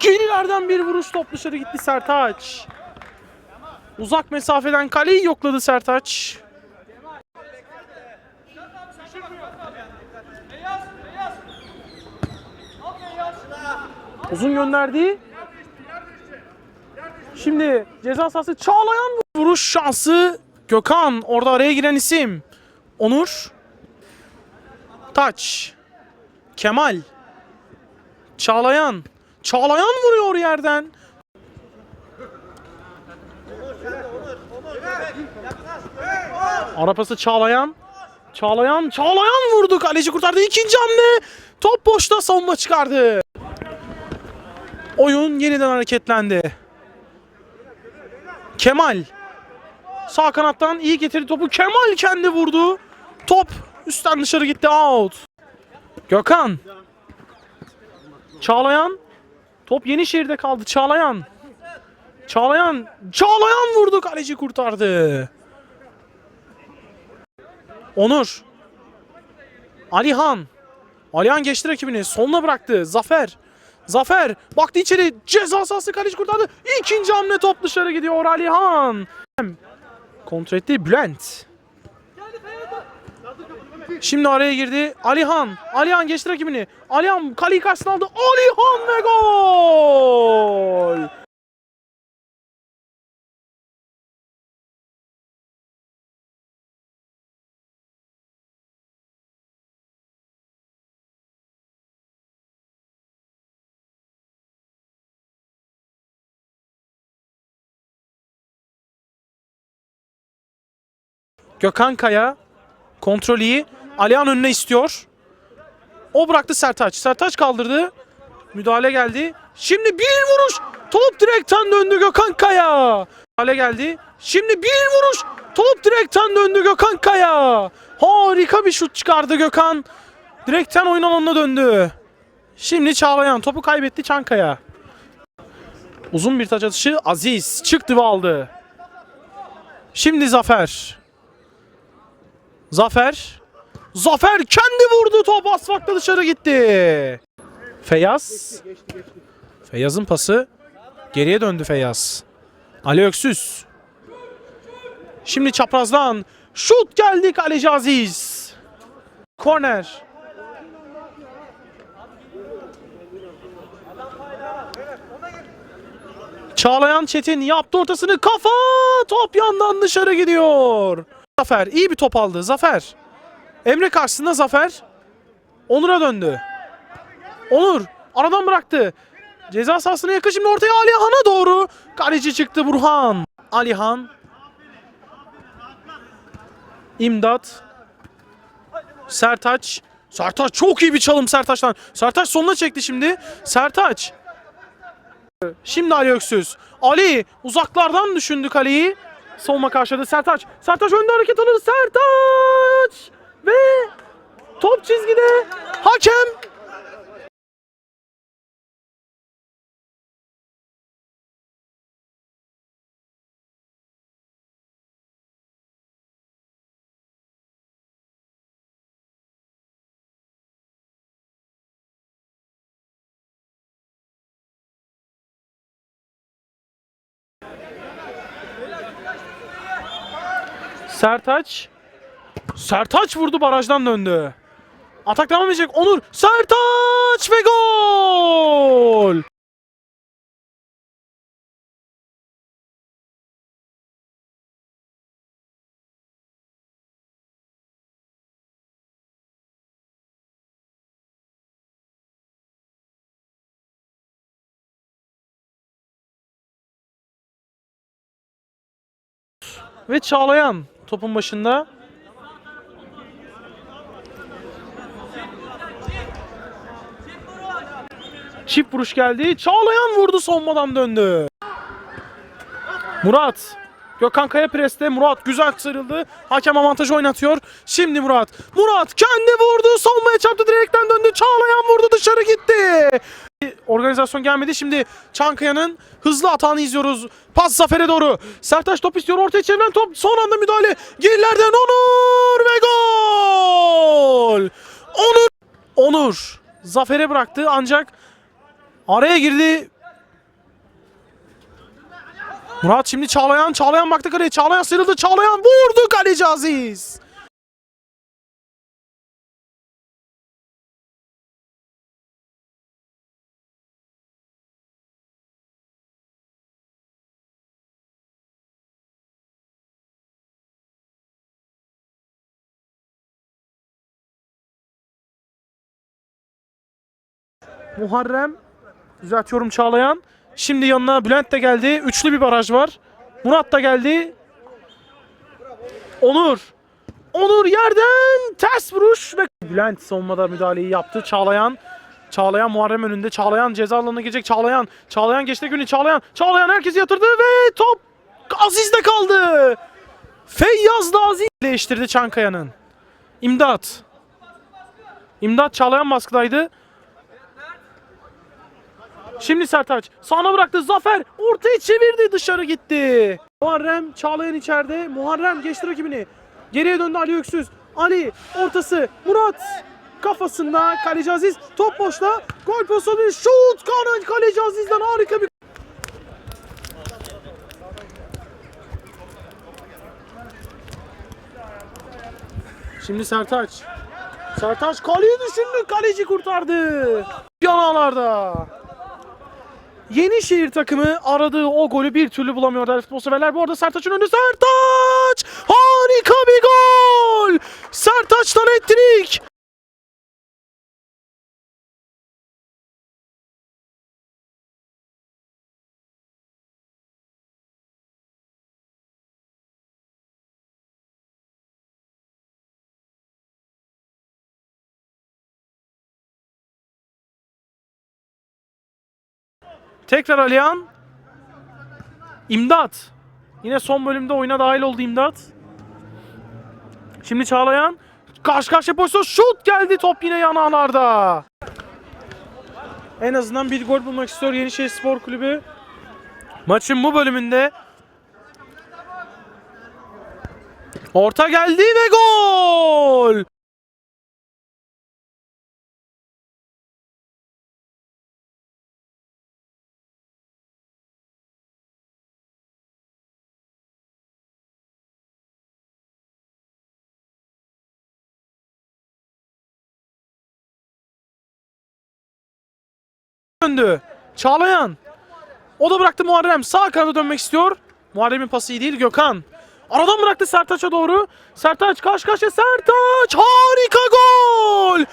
Gerilerden bir vuruş top dışarı gitti Sertaç. Uzak mesafeden kaleyi yokladı Sertaç. Uzun gönderdi. Şimdi ceza sahası Çağlayan vuruş şansı. Gökhan orada araya giren isim. Onur. Taç. Kemal. Çağlayan. Çağlayan vuruyor yerden. Arapası Çağlayan. Çağlayan, Çağlayan vurdu. Kaleci kurtardı. İkinci hamle. Top boşta savunma çıkardı. Oyun yeniden hareketlendi. Kemal. Sağ kanattan iyi getirdi topu. Kemal kendi vurdu. Top üstten dışarı gitti. Out. Gökhan. Çağlayan. Top Yenişehir'de kaldı. Çağlayan. Çağlayan. Çağlayan vurdu. Kaleci kurtardı. Onur. Alihan. Alihan geçti rakibini. Sonuna bıraktı. Zafer. Zafer. Baktı içeri. Ceza sahası kaleci kurtardı. İkinci hamle top dışarı gidiyor Alihan. Kontrol etti Bülent. Şimdi araya girdi Alihan. Alihan geçti rakibini. Alihan kaleyi karşısına aldı. Alihan ve gol! Gökhan Kaya kontrol iyi. Alihan önüne istiyor. O bıraktı Sertaç. Sertaç kaldırdı. Müdahale geldi. Şimdi bir vuruş. Top direkten döndü Gökhan Kaya. Müdahale geldi. Şimdi bir vuruş. Top direkten döndü Gökhan Kaya. Harika bir şut çıkardı Gökhan. Direkten oyun alanına döndü. Şimdi Çağlayan topu kaybetti Çankaya. Uzun bir taç atışı Aziz çıktı ve aldı. Şimdi Zafer. Zafer. Zafer kendi vurdu top asfaltta dışarı gitti. Feyyaz. Feyyaz'ın pası. Geriye döndü Feyyaz. Ali Öksüz. Şimdi çaprazdan şut geldi kaleci Aziz. Korner. Çağlayan Çetin yaptı ortasını kafa top yandan dışarı gidiyor. Zafer iyi bir top aldı. Zafer. Emre karşısında Zafer. Onur'a döndü. Onur aradan bıraktı. Ceza sahasına yakın şimdi ortaya Alihan'a doğru. Kaleci çıktı Burhan. Alihan. İmdat. Sertaç. Sertaç çok iyi bir çalım Sertaç'tan. Sertaç sonuna çekti şimdi. Sertaç. Şimdi Ali Öksüz. Ali uzaklardan düşündü kaleyi. Savunma karşıladı Sertaç. Sertaç önde hareket alır. Sertaç! Ve top çizgide. Hakem Sertaç. Sertaç vurdu barajdan döndü. Atak devam edecek. Onur. Sertaç ve gol. Ve Çağlayan topun başında. Çift vuruş geldi. Çağlayan vurdu sonmadan döndü. Murat. Gökhan Kaya preste. Murat güzel sıyrıldı. Hakem avantajı oynatıyor. Şimdi Murat. Murat kendi vurdu. Savunmaya çarptı. Direkten döndü. Çağlayan vurdu. Dışarı gitti. Organizasyon gelmedi. Şimdi Çankaya'nın hızlı atağını izliyoruz. Pas Zafer'e doğru. Sertaç top istiyor. Ortaya çevrilen top. Son anda müdahale. Gerilerden Onur ve gol. Onur. Onur Zafer'e bıraktı ancak araya girdi. Murat şimdi Çağlayan. Çağlayan baktı kaleye. Çağlayan sıyrıldı. Çağlayan vurdu kaleci Aziz. Muharrem düzeltiyorum Çağlayan. Şimdi yanına Bülent de geldi. Üçlü bir baraj var. Murat da geldi. Onur. Onur yerden ters vuruş ve Bülent savunmada müdahaleyi yaptı. Çağlayan. Çağlayan Muharrem önünde. Çağlayan ceza alanına girecek. Çağlayan. Çağlayan geçti günü. Çağlayan. Çağlayan herkesi yatırdı ve top Aziz'de kaldı. Feyyaz da Aziz değiştirdi Çankaya'nın. İmdat. İmdat Çağlayan baskıdaydı. Şimdi Sertaç sağına bıraktı Zafer ortayı çevirdi dışarı gitti. Muharrem Çağlayan içeride. Muharrem geçti rakibini. Geriye döndü Ali Öksüz. Ali ortası Murat kafasında kaleci Aziz top boşta gol pozisyonu şut kanat kaleci Aziz'den harika bir Şimdi Sertaç. Sertaç kaleyi düşündü. Kaleci kurtardı. Yanalarda. Yenişehir takımı aradığı o golü bir türlü bulamıyor değerli futbol severler. Bu arada Sertaç'ın önünde Sertaç! Harika bir gol! Sertaç'tan ettirik. Tekrar Alihan. İmdat. Yine son bölümde oyuna dahil oldu İmdat. Şimdi Çağlayan. Karşı karşıya pozisyon şut geldi top yine yanağlarda. En azından bir gol bulmak istiyor Yenişehir Spor Kulübü. Maçın bu bölümünde Orta geldi ve gol! Döndü. Çağlayan. O da bıraktı Muharrem. Sağ kanada dönmek istiyor. Muharrem'in pası iyi değil Gökhan. Aradan bıraktı Sertaç'a doğru. Sertaç karşı karşıya Sertaç. Harika gol.